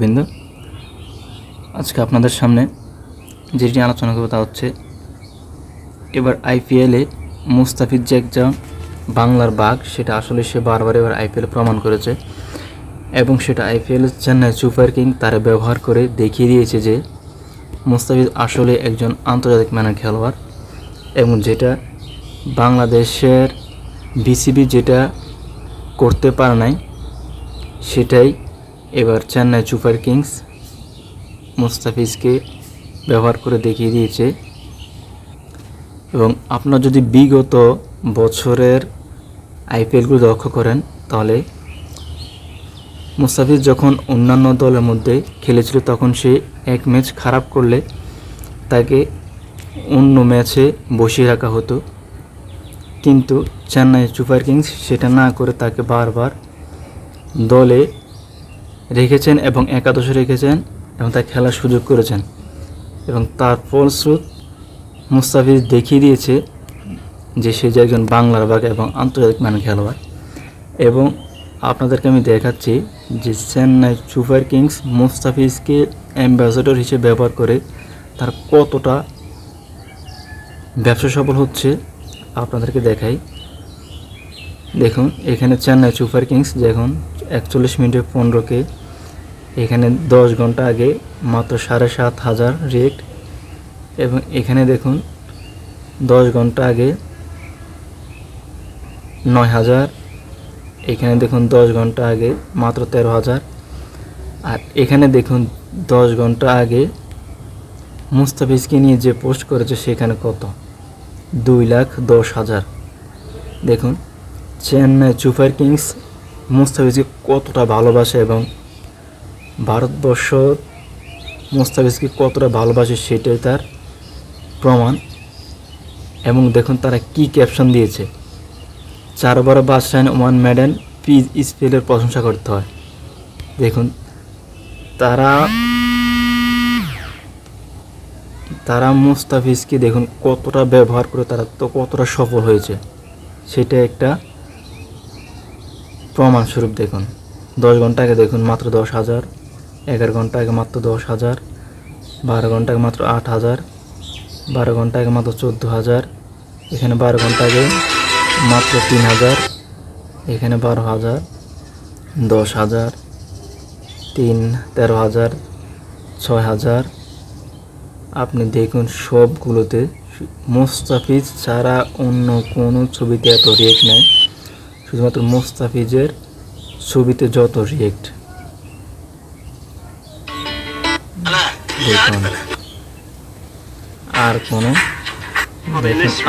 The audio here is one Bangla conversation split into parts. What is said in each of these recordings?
দর্শকবৃন্দ আজকে আপনাদের সামনে যেটি আলোচনা করব তা হচ্ছে, এবার আইপিএলে মুস্তাফিজ যে একটা বাংলার বাঘ, সেটা আসলে সে বারবার এবার আইপিএল প্রমাণ করেছে এবং সেটা আইপিএল চেন্নাই সুপার কিং তারা ব্যবহার করে দেখিয়ে দিয়েছে যে মুস্তাফিজ আসলে একজন আন্তর্জাতিক মানের খেলোয়াড় এবং যেটা বাংলাদেশের বিসিবি যেটা করতে পারে নাই, সেটাই এবার চেন্নাই সুপার কিংস মুস্তাফিজকে ব্যবহার করে দেখিয়ে দিয়েছে। এবং আপনার যদি বিগত বছরের আইপিএলগুলো লক্ষ্য করেন, তাহলে মুস্তাফিজ যখন অন্যান্য দলের মধ্যে খেলেছিল, তখন সে এক ম্যাচ খারাপ করলে তাকে অন্য ম্যাচে বসিয়ে রাখা হতো। কিন্তু চেন্নাই সুপার কিংস সেটা না করে তাকে বারবার দলে রেখেছেন এবং একাদশে রেখেছেন এবং তার খেলার সুযোগ করেছেন। এবং তার ফলস্রুত মুস্তাফিজ দেখিয়ে দিয়েছে যে সে যে একজন বাংলার বাঘ এবং আন্তর্জাতিক মানের খেলোয়াড়। এবং আপনাদেরকে আমি দেখাচ্ছি যে চেন্নাই সুপার কিংস মুস্তাফিজকে অ্যাম্বাসেডর হিসেবে ব্যবহার করে তার কতটা ব্যবসা সফল হচ্ছে আপনাদেরকে দেখাই। দেখুন, এখানে চেন্নাই সুপার কিংস দেখুন একচল্লিশ মিনিটে পনেরোকে এখানে দশ ঘণ্টা আগে মাত্র সাড়ে সাত হাজার রেট। এবং এখানে দেখুন, দশ ঘণ্টা আগে নয় হাজার, এখানে দেখুন দশ ঘণ্টা আগে মাত্র তেরো হাজার। আর এখানে দেখুন, দশ ঘণ্টা আগে মুস্তাফিজকে নিয়ে যে পোস্ট করেছে সেখানে কত? দুই লাখ দশ হাজার। দেখুন, চেন্নাই সুপার কিংস মুস্তাফিজকে কতটা ভালোবাসে এবং ভারতবর্ষ মুস্তাফিজকে কতটা ভালোবাসে সেটাই তার প্রমাণ। এবং দেখুন তারা কি ক্যাপশন দিয়েছে। চার বড় বাদশাহ ওয়ান মেডেল পিজ স্পেলের প্রশংসা করতে হয়। দেখুন, তারা তারা মুস্তাফিজকে দেখুন কতটা ব্যবহার করে তারা তো কতটা সফল হয়েছে। সেটা একটা প্রমাণস্বরূপ দেখুন। দশ ঘন্টাকে দেখুন মাত্র দশ হাজার এগারো ঘণ্টা আগে মাত্র দশ হাজার, বারো ঘণ্টা আগে মাত্র আট হাজার, বারো ঘণ্টা আগে মাত্র চোদ্দ হাজার, এখানে বারো ঘণ্টা আগে মাত্র তিন হাজার, এখানে বারো হাজার, দশ হাজার, তিন, তেরো হাজার, ছয় হাজার। আপনি দেখুন সবগুলোতে মোস্তাফিজ ছাড়া অন্য কোনো ছবিতে এত রিয়েক্ট নেই। শুধুমাত্র মোস্তাফিজের ছবিতে যত রিয়েক্ট আর কোনো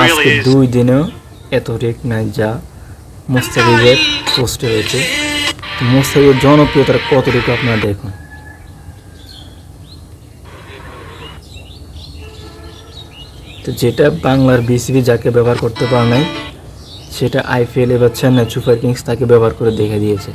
আজকে দুই দিনেও এত রিয়েক্ট নাই যা মোস্তাফিজের পোস্টে রয়েছে। মোস্তাফিজের জনপ্রিয়তার কতটুকু আপনারা দেখুন? তো যেটা বাংলার বিসিবি যাকে ব্যবহার করতে পারে নাই সেটা আইপিএল এবার চেন্নাই সুপার কিংস তাকে ব্যবহার করে দেখে দিয়েছে।